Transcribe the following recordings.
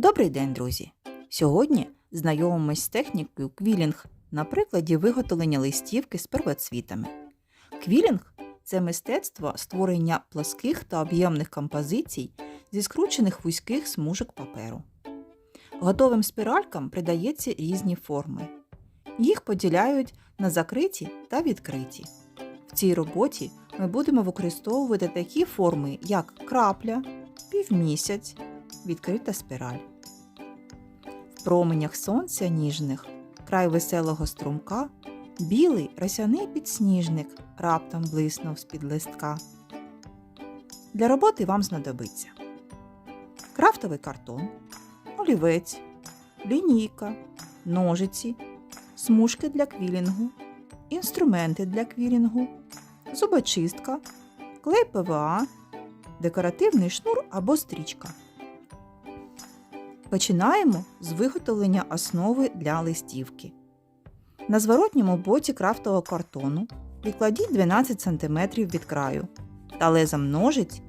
Добрий день, друзі! Сьогодні знайомимось з технікою квілінг на прикладі виготовлення листівки з первоцвітами. Квілінг це мистецтво створення плоских та об'ємних композицій зі скручених вузьких смужок паперу. Готовим спіралькам придається різні форми. Їх поділяють на закриті та відкриті. В цій роботі ми будемо використовувати такі форми, як крапля, півмісяць, відкрита спіраль. Променях сонця ніжних, край веселого струмка, білий росяний підсніжник раптом блиснув з-під листка. Для роботи вам знадобиться крафтовий картон, олівець, лінійка, ножиці, смужки для квілінгу, інструменти для квілінгу, зубочистка, клей ПВА, декоративний шнур або стрічка. Починаємо з виготовлення основи для листівки. На зворотньому боці крафтового картону відкладіть 12 см від краю та лезом ножиць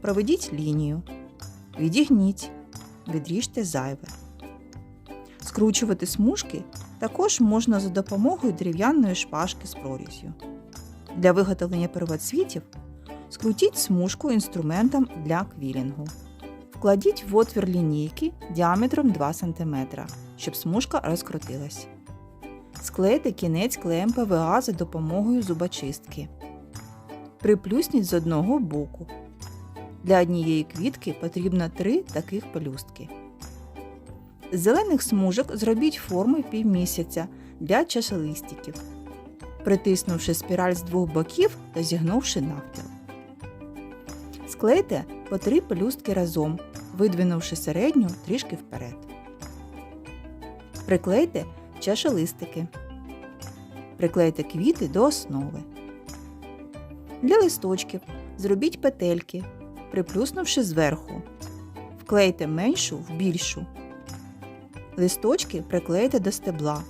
проведіть лінію. Відігніть, відріжте зайве. Скручувати смужки також можна за допомогою дерев'яної шпажки з прорізью. Для виготовлення первоцвітів скрутіть смужку інструментом для квілінгу. Вкладіть в отвір лінійки діаметром 2 см, щоб смужка розкрутилась. Склейте кінець клеєм ПВА за допомогою зубочистки. Приплюсніть з одного боку. Для однієї квітки потрібно 3 таких пелюстки. З зелених смужок зробіть форми півмісяця для чашелистиків, притиснувши спіраль з двох боків та зігнувши навпіл. Склейте по три пелюстки разом, видвинувши середню трішки вперед. Приклейте чашелистики. Приклейте квіти до основи. Для листочків зробіть петельки, приплюснувши зверху. Вклейте меншу в більшу. Листочки приклейте до стебла.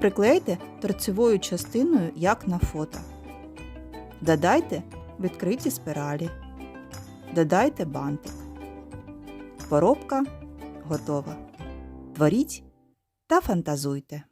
Приклейте торцевою частиною, як на фото. Додайте відкриті спіралі. Додайте бантик. Поробка готова. Творіть та фантазуйте.